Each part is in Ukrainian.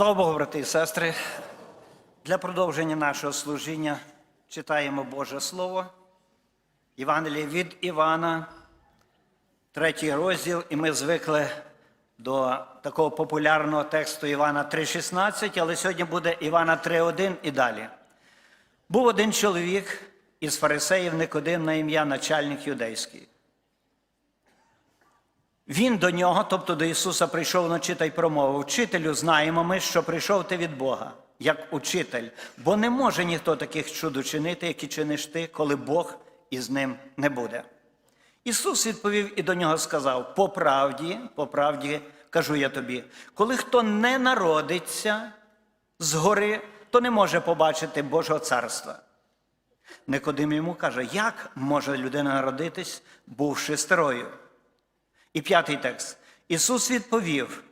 Слава Богу, брати і сестри. Для продовження нашого служіння читаємо Боже Слово. Євангеліє від Івана, третій розділ, і ми звикли до такого популярного тексту Івана 3,16, але сьогодні буде Івана 3,1 і далі. Був один чоловік із фарисеїв Никодим на ім'я начальник юдейський. Він до нього, тобто до Ісуса, прийшов вночі та й промовив: Вчителю, знаємо ми, що прийшов ти від Бога, як учитель, бо не може ніхто таких чуд учинити, які чиниш ти, коли Бог із ним не буде. Ісус відповів і до нього сказав: По правді, по правді кажу я тобі, коли хто не народиться згори, то не може побачити Божого царства. Никодим йому каже, як може людина народитись, бувши старою? І п'ятий текст. Ісус відповів: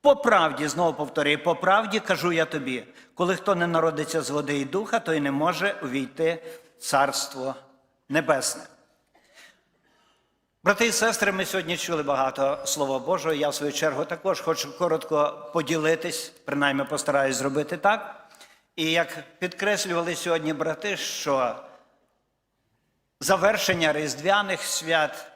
по правді, знову повторюю, по правді кажу я тобі, коли хто не народиться з води і духа, той не може увійти в Царство Небесне. Брати і сестри, ми сьогодні чули багато Слова Божого. Я, в свою чергу, також хочу коротко поділитись, принаймні постараюсь зробити так. І як підкреслювали сьогодні брати, що завершення Різдвяних свят,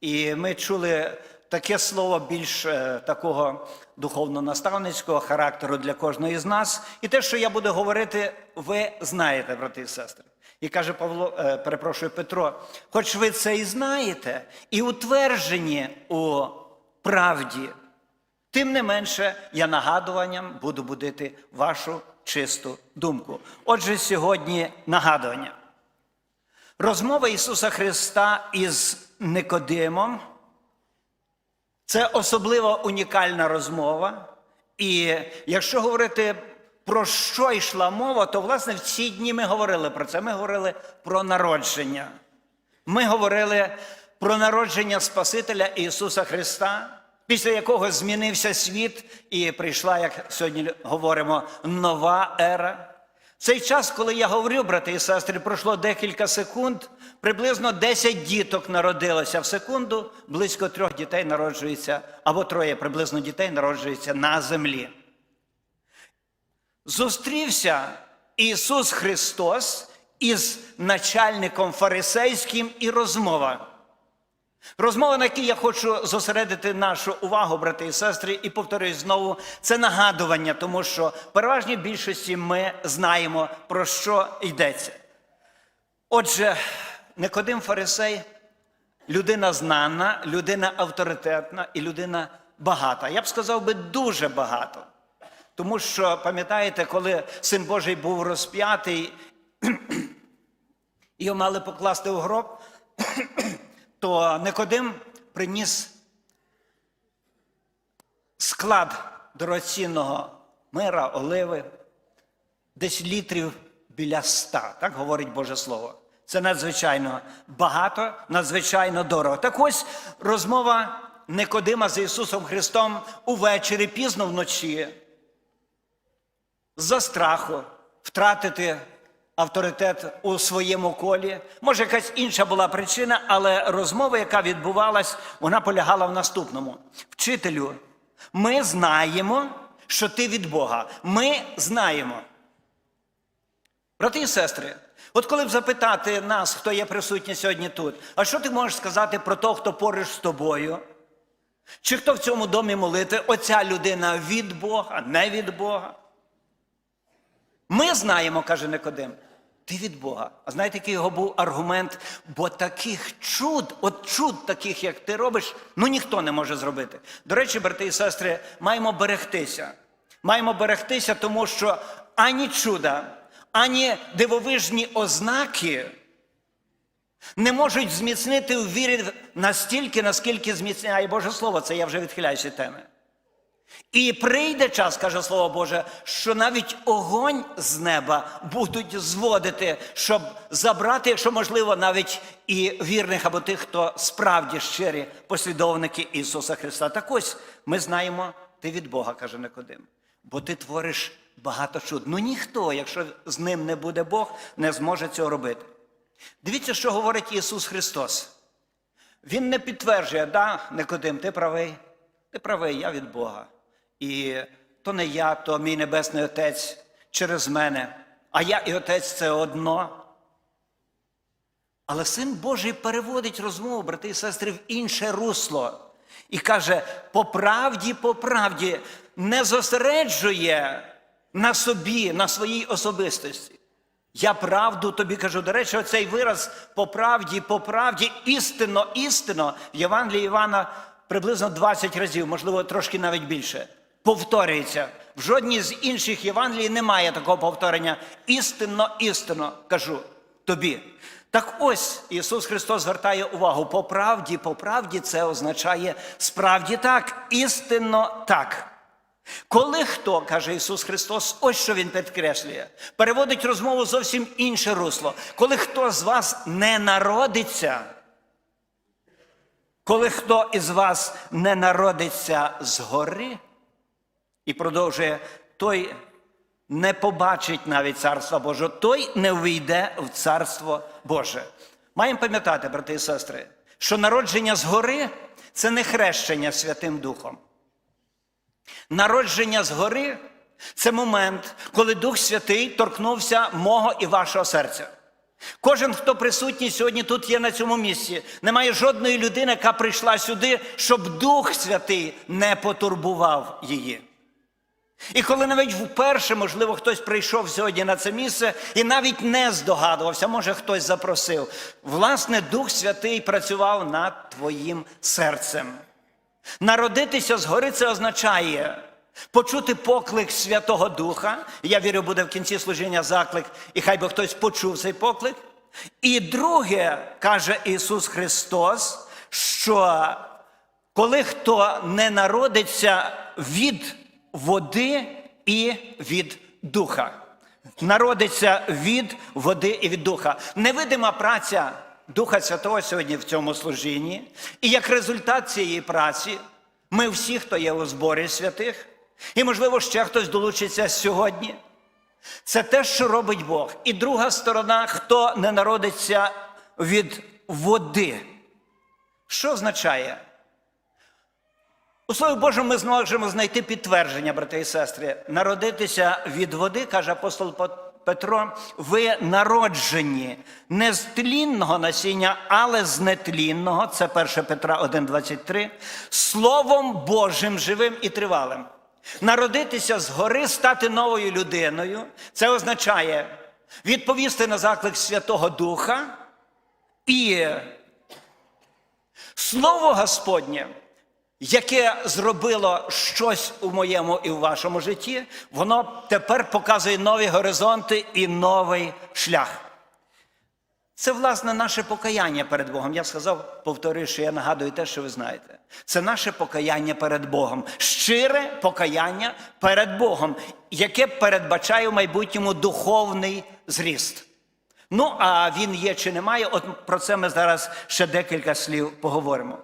і ми чули таке слово більш е, такого духовно-наставницького характеру для кожної з нас. І те, що я буду говорити, ви знаєте, брати і сестри. І каже Павло, е, перепрошую Петро, хоч ви це і знаєте, і утверджені у правді, тим не менше, я нагадуванням буду будити вашу чисту думку. Отже, сьогодні нагадування. Розмова Ісуса Христа із Никодимом це особливо унікальна розмова. І якщо говорити про що йшла мова, то власне в ці дні ми говорили про це. Ми говорили про народження. Ми говорили про народження Спасителя Ісуса Христа, після якого змінився світ і прийшла, як сьогодні говоримо, нова ера. Цей час, коли я говорю, брати і сестри, пройшло декілька секунд, приблизно 10 діток народилося в секунду, близько трьох дітей народжується, або троє приблизно дітей народжується на землі. Зустрівся Ісус Христос із начальником фарисейським і розмова. Розмова, на якій я хочу зосередити нашу увагу, брати і сестри, і повторюю знову, це нагадування, тому що в переважній більшості ми знаємо, про що йдеться. Отже, Никодим Фарисей людина знана, людина авторитетна і людина багата. Я б сказав би дуже багато. Тому що, пам'ятаєте, коли син Божий був розп'ятий, його мали покласти у гроб, то Никодим приніс склад дорогоцінного мира, оливи, десь літрів біля ста, так говорить Боже Слово. Це надзвичайно багато, надзвичайно дорого. Так ось розмова Никодима з Ісусом Христом увечері, пізно вночі, за страху втратити авторитет у своєму колі. Може, якась інша була причина, але розмова, яка відбувалась, вона полягала в наступному: Вчителю, ми знаємо, що ти від Бога. Ми знаємо. Брати і сестри, от коли б запитати нас, хто є присутній сьогодні тут, а що ти можеш сказати про того, хто поруч з тобою? Чи хто в цьому домі молити? Оця людина від Бога, не від Бога? Ми знаємо, каже Никодим, ти від Бога. А знаєте, який його був аргумент? Бо таких чуд, от чуд таких, як ти робиш, ну ніхто не може зробити. До речі, брати і сестри, маємо берегтися. Маємо берегтися, тому що ані чуда, ані дивовижні ознаки не можуть зміцнити у вірі настільки, наскільки зміцняє Боже Слово. Це я вже відхиляюся теми. І прийде час, каже Слово Боже, що навіть огонь з неба будуть зводити, щоб забрати, якщо можливо, навіть і вірних або тих, хто справді щирі послідовники Ісуса Христа. Так ось ми знаємо, ти від Бога, каже Никодим, бо ти твориш багато чуд. Ну ніхто, якщо з ним не буде Бог, не зможе цього робити. Дивіться, що говорить Ісус Христос. Він не підтверджує, да, Никодим, ти правий, ти правий, я від Бога. І то не я, то мій Небесний Отець через мене, а я і Отець це одно. Але Син Божий переводить розмову, брати і сестри, в інше русло і каже: по правді, по правді не зосереджує на собі, на своїй особистості. Я правду тобі кажу. До речі, оцей вираз по правді, по правді, істинно, істинно в Євангелії Івана приблизно 20 разів, можливо, трошки навіть більше. Повторюється. В жодній з інших Євангелій немає такого повторення. Істинно, істинно кажу тобі. Так ось Ісус Христос звертає увагу по правді, по правді це означає справді так, істинно так. Коли хто, каже Ісус Христос, ось що Він підкреслює, переводить розмову зовсім інше русло. Коли хто з вас не народиться, коли хто із вас не народиться згори, і продовжує, той не побачить навіть Царства Божого, той не вийде в Царство Боже. Маємо пам'ятати, брати і сестри, що народження згори це не хрещення Святим Духом. Народження згори це момент, коли Дух Святий торкнувся мого і вашого серця. Кожен, хто присутній сьогодні тут є на цьому місці, немає жодної людини, яка прийшла сюди, щоб Дух Святий не потурбував її. І коли навіть вперше, можливо, хтось прийшов сьогодні на це місце і навіть не здогадувався, може хтось запросив, власне, Дух Святий працював над твоїм серцем. Народитися згори це означає почути поклик Святого Духа. Я вірю, буде в кінці служіння заклик, і хай би хтось почув цей поклик. І друге, каже Ісус Христос, що коли хто не народиться від води і від духа. Народиться від води і від духа. Невидима праця Духа Святого сьогодні в цьому служінні. І як результат цієї праці, ми всі, хто є у зборі святих, і, можливо, ще хтось долучиться сьогодні. Це те, що робить Бог. І друга сторона, хто не народиться від води. Що означає? У Слові Божому ми зможемо знайти підтвердження, брати і сестри. Народитися від води, каже апостол Петро, ви народжені не з тлінного насіння, але з нетлінного, це 1 Петра 1,23, Словом Божим живим і тривалим. Народитися згори, стати новою людиною, це означає відповісти на заклик Святого Духа і Слово Господнє яке зробило щось у моєму і в вашому житті, воно тепер показує нові горизонти і новий шлях. Це, власне, наше покаяння перед Богом. Я сказав, повторюю, що я нагадую те, що ви знаєте. Це наше покаяння перед Богом, щире покаяння перед Богом, яке передбачає в майбутньому духовний зріст. Ну, а він є чи немає, от про це ми зараз ще декілька слів поговоримо.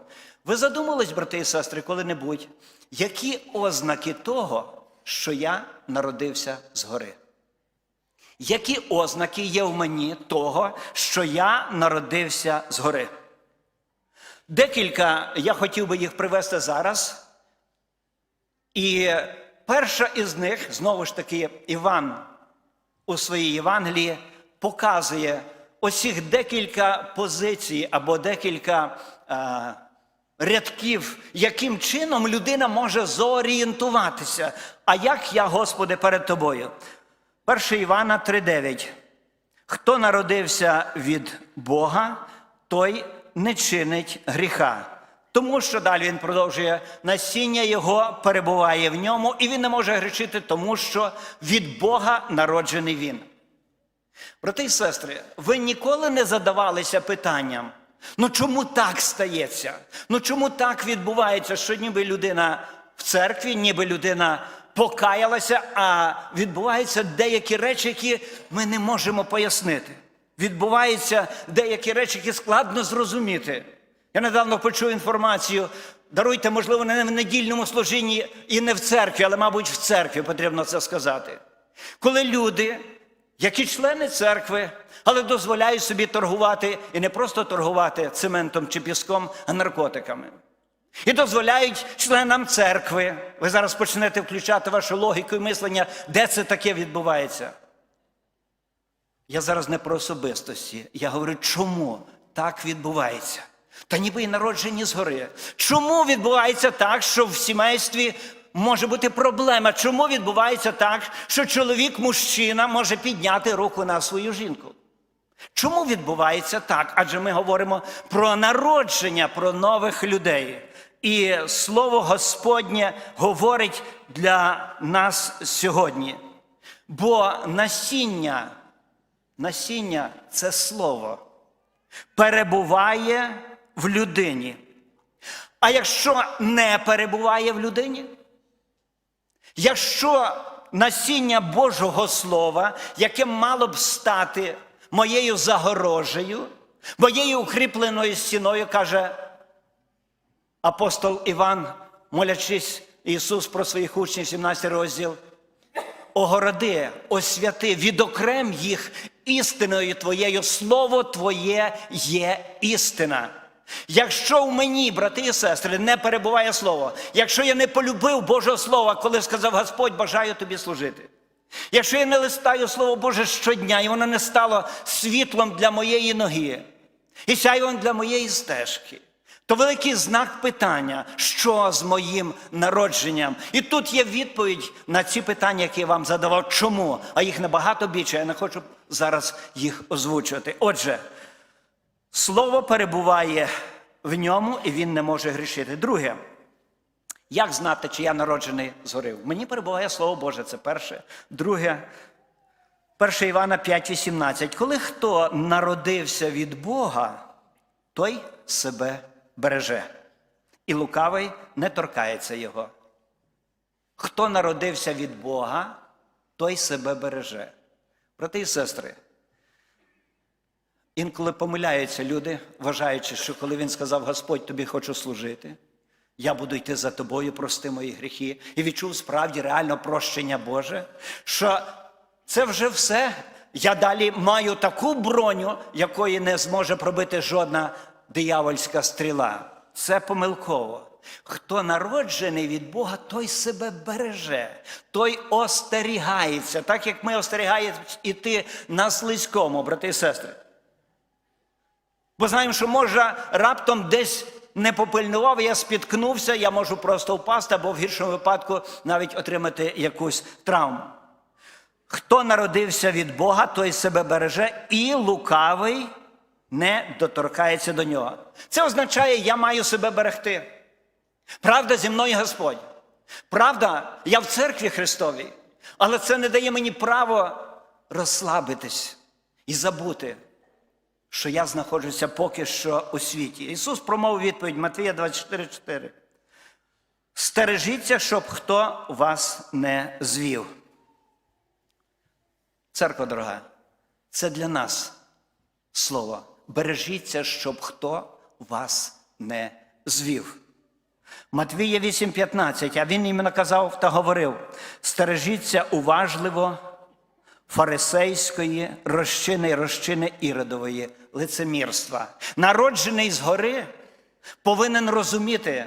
Ви задумались, брати і сестри, коли-небудь, які ознаки того, що я народився згори? Які ознаки є в мені того, що я народився згори? Декілька я хотів би їх привести зараз. І перша із них, знову ж таки, Іван у своїй Євангелії показує оцих декілька позицій або декілька. Рядків, яким чином людина може зорієнтуватися. А як я, Господи, перед тобою? 1 Івана 3:9. Хто народився від Бога, той не чинить гріха. Тому що далі він продовжує насіння його перебуває в ньому, і він не може грішити, тому що від Бога народжений він. Брати і сестри, ви ніколи не задавалися питанням. Ну чому так стається? Ну чому так відбувається, що ніби людина в церкві, ніби людина покаялася, а відбуваються деякі речі, які ми не можемо пояснити. Відбуваються деякі речі, які складно зрозуміти. Я недавно почув інформацію. Даруйте, можливо, не в недільному служінні і не в церкві, але, мабуть, в церкві потрібно це сказати. Коли люди, які члени церкви, але дозволяють собі торгувати і не просто торгувати цементом чи піском, а наркотиками. І дозволяють членам церкви. Ви зараз почнете включати вашу логіку і мислення, де це таке відбувається. Я зараз не про особистості. Я говорю, чому так відбувається? Та ніби і народжені згори. Чому відбувається так, що в сімействі може бути проблема? Чому відбувається так, що чоловік, мужчина може підняти руку на свою жінку? Чому відбувається так? Адже ми говоримо про народження, про нових людей. І слово Господнє говорить для нас сьогодні. Бо насіння, насіння це слово перебуває в людині. А якщо не перебуває в людині, якщо насіння Божого Слова, яке мало б стати моєю загорожею, моєю укріпленою стіною, каже апостол Іван, молячись Ісус про своїх учнів, 17 розділ, огороди, освяти, відокрем їх істиною Твоєю, Слово Твоє є істина. Якщо в мені, брати і сестри, не перебуває слово, якщо я не полюбив Божого Слова, коли сказав Господь, бажаю тобі служити. Якщо я не листаю Слово Боже щодня, і воно не стало світлом для моєї ноги, і сяйвом для моєї стежки, то великий знак питання, що з моїм народженням. І тут є відповідь на ці питання, які я вам задавав, чому, а їх набагато більше. Я не хочу зараз їх озвучувати. Отже, слово перебуває в ньому, і він не може грішити. Друге, як знати, чи я народжений згори? Мені перебуває Слово Боже, це перше. Друге, 1 Івана 5,18. Коли хто народився від Бога, той себе береже, і лукавий не торкається його. Хто народився від Бога, той себе береже. Брати і сестри, інколи помиляються люди, вважаючи, що коли він сказав, Господь, тобі хочу служити, я буду йти за тобою, прости мої гріхи, і відчув справді реально прощення Боже, що це вже все. Я далі маю таку броню, якої не зможе пробити жодна диявольська стріла. Це помилково. Хто народжений від Бога, той себе береже, той остерігається, так як ми остерігаємо іти на слизькому, брати і сестри. Бо знаємо, що може раптом десь не попильнував, я спіткнувся, я можу просто впасти або в гіршому випадку навіть отримати якусь травму. Хто народився від Бога, той себе береже, і лукавий не доторкається до нього. Це означає, я маю себе берегти. Правда зі мною Господь. Правда, я в церкві Христовій, але це не дає мені право розслабитись і забути, що я знаходжуся поки що у світі. Ісус промовив відповідь Матвія 24,4. Стережіться, щоб хто вас не звів. Церква дорога, це для нас слово. Бережіться, щоб хто вас не звів. Матвія 8,15, а він їм наказав та говорив: стережіться уважливо фарисейської розчини розчини іродової лицемірства. Народжений згори повинен розуміти,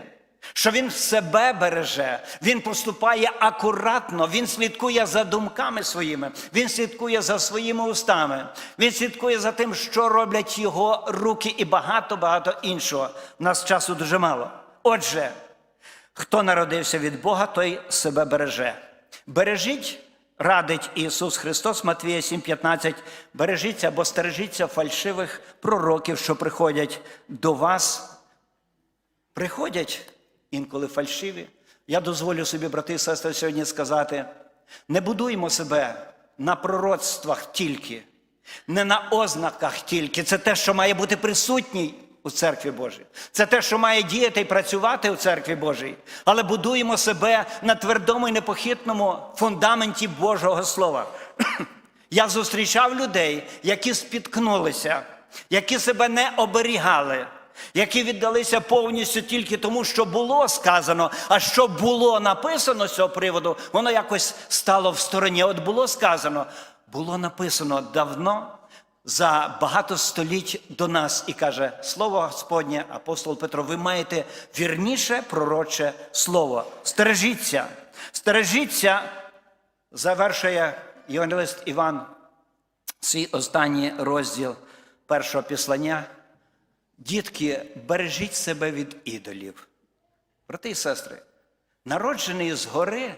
що він себе береже, він поступає акуратно, він слідкує за думками своїми, він слідкує за своїми устами, він слідкує за тим, що роблять його руки, і багато-багато іншого. У нас часу дуже мало. Отже, хто народився від Бога, той себе береже. Бережіть, радить Ісус Христос, Матвія 7,15, бережіться або стережіться фальшивих пророків, що приходять до вас. Приходять інколи фальшиві. Я дозволю собі, брати і сестри, сьогодні сказати: не будуємо себе на пророцтвах тільки, не на ознаках тільки. Це те, що має бути присутній у церкві Божій. Це те, що має діяти і працювати у церкві Божій. Але будуємо себе на твердому і непохитному фундаменті Божого Слова. Я зустрічав людей, які спіткнулися, які себе не оберігали які віддалися повністю тільки тому, що було сказано, а що було написано з цього приводу, воно якось стало в стороні. От було сказано, було написано давно, за багато століть до нас і каже: Слово Господнє, апостол Петро, ви маєте вірніше пророче слово. Стережіться, стережіться, завершує Євангелист Іван свій останній розділ першого післання. Дітки, бережіть себе від ідолів. Брати і сестри, народжений згори,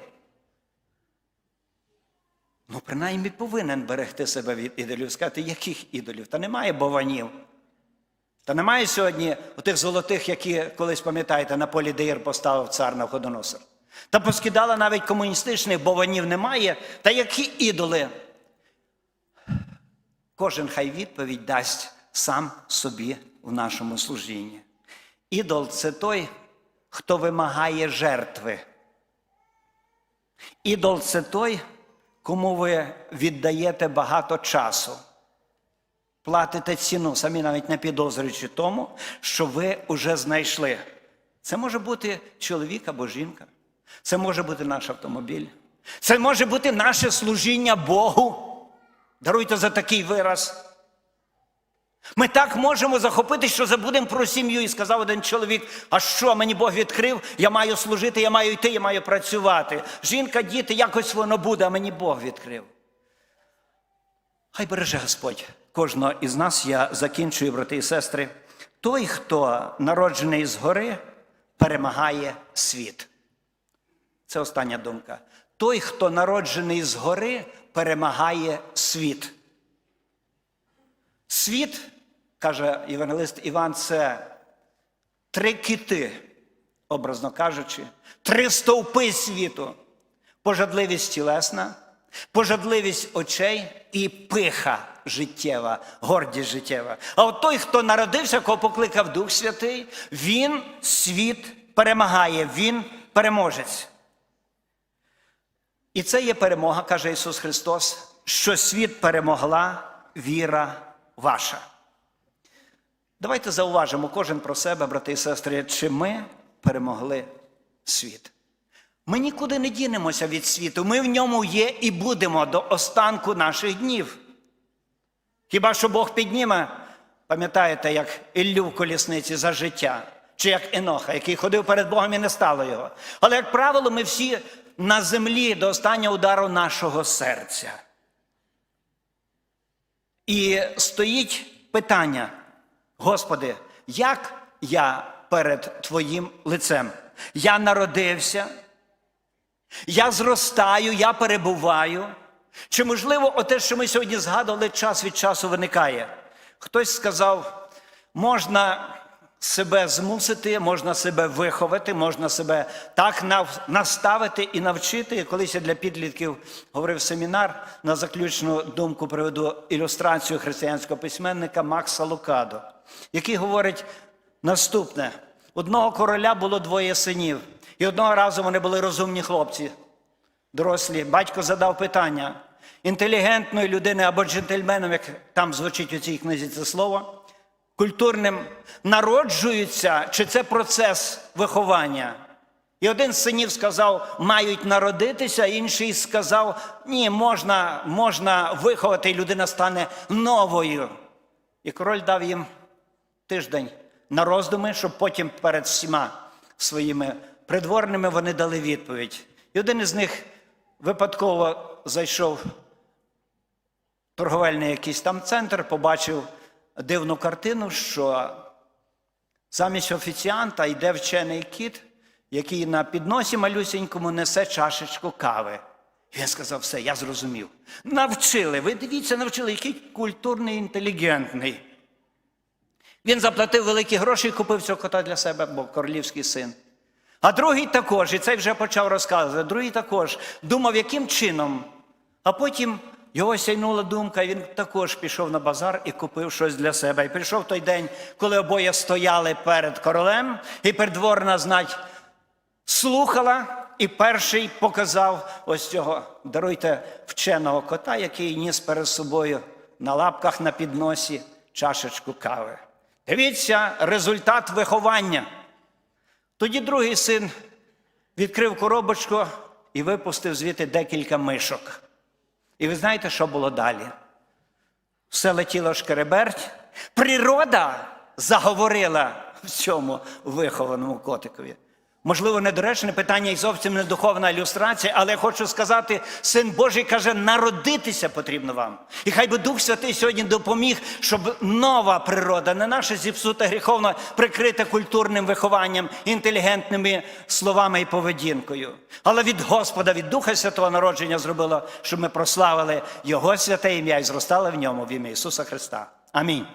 ну, принаймні повинен берегти себе від ідолів. Сказати, яких ідолів? Та немає бованів. Та немає сьогодні отих золотих, які колись, пам'ятаєте, на полі Деїр поставив цар Навходоносор. Та поскидала навіть комуністичних бованів немає. Та які ідоли? Кожен хай відповідь дасть сам собі в нашому служінні. Ідол це той, хто вимагає жертви. Ідол це той, кому ви віддаєте багато часу. Платите ціну, самі навіть не підозрюючи тому, що ви вже знайшли. Це може бути чоловік або жінка, це може бути наш автомобіль, це може бути наше служіння Богу. Даруйте за такий вираз. Ми так можемо захопитись, що забудемо про сім'ю. І сказав один чоловік: а що мені Бог відкрив? Я маю служити, я маю йти, я маю працювати. Жінка, діти, якось воно буде, а мені Бог відкрив. Хай береже Господь кожного із нас, я закінчую, брати і сестри. Той, хто народжений згори, перемагає світ. Це остання думка. Той, хто народжений згори, перемагає світ. Світ, каже євангелист Іван, це три кити, образно кажучи, три стовпи світу: пожадливість тілесна, пожадливість очей і пиха життєва, гордість життєва. А от той, хто народився, кого покликав Дух Святий, він світ перемагає, він переможець. І це є перемога, каже Ісус Христос, що світ перемогла віра ваша. Давайте зауважимо кожен про себе, брати і сестри, чи ми перемогли світ. Ми нікуди не дінемося від світу, ми в ньому є і будемо до останку наших днів. Хіба що Бог підніме, пам'ятаєте, як Іллю в колісниці за життя, чи як Еноха, який ходив перед Богом і не стало його. Але, як правило, ми всі на землі до останнього удару нашого серця. І стоїть питання, Господи, як я перед Твоїм лицем? Я народився, я зростаю, я перебуваю. Чи можливо, оте, що ми сьогодні згадували, час від часу виникає? Хтось сказав, можна себе змусити, можна себе виховати, можна себе так наставити і навчити. Колись я для підлітків говорив семінар на заключну думку приведу ілюстрацію християнського письменника Макса Лукадо, який говорить наступне: одного короля було двоє синів, і одного разу вони були розумні хлопці. Дорослі, батько задав питання інтелігентної людини або джентльменом, як там звучить у цій книзі це слово, культурним народжуються, чи це процес виховання? І один з синів сказав, мають народитися, інший сказав, ні, можна, можна виховати, і людина стане новою. І король дав їм тиждень на роздуми, щоб потім перед всіма своїми придворними вони дали відповідь. І один із них випадково зайшов в торговельний якийсь там центр, побачив дивну картину, що замість офіціанта йде вчений кіт, який на підносі малюсінькому несе чашечку кави. Він сказав: все, я зрозумів. Навчили, ви дивіться, навчили, який культурний, інтелігентний. Він заплатив великі гроші і купив цього кота для себе, бо королівський син. А другий також, і цей вже почав розказувати, другий також думав, яким чином. А потім його сяйнула думка, і він також пішов на базар і купив щось для себе. І прийшов той день, коли обоє стояли перед королем, і придворна знать слухала, і перший показав ось цього, даруйте, вченого кота, який ніс перед собою на лапках на підносі чашечку кави. Дивіться, результат виховання. Тоді другий син відкрив коробочку і випустив звідти декілька мишок. І ви знаєте, що було далі? все летіло шкереберть. Природа заговорила в цьому вихованому котикові. Можливо, недоречне питання і зовсім не духовна ілюстрація, але я хочу сказати, син Божий каже, народитися потрібно вам. І хай би Дух Святий сьогодні допоміг, щоб нова природа, не наша зіпсута гріховна, прикрита культурним вихованням, інтелігентними словами і поведінкою. Але від Господа, від Духа Святого народження зробило, щоб ми прославили Його святе ім'я і зростали в ньому в ім'я Ісуса Христа. Амінь.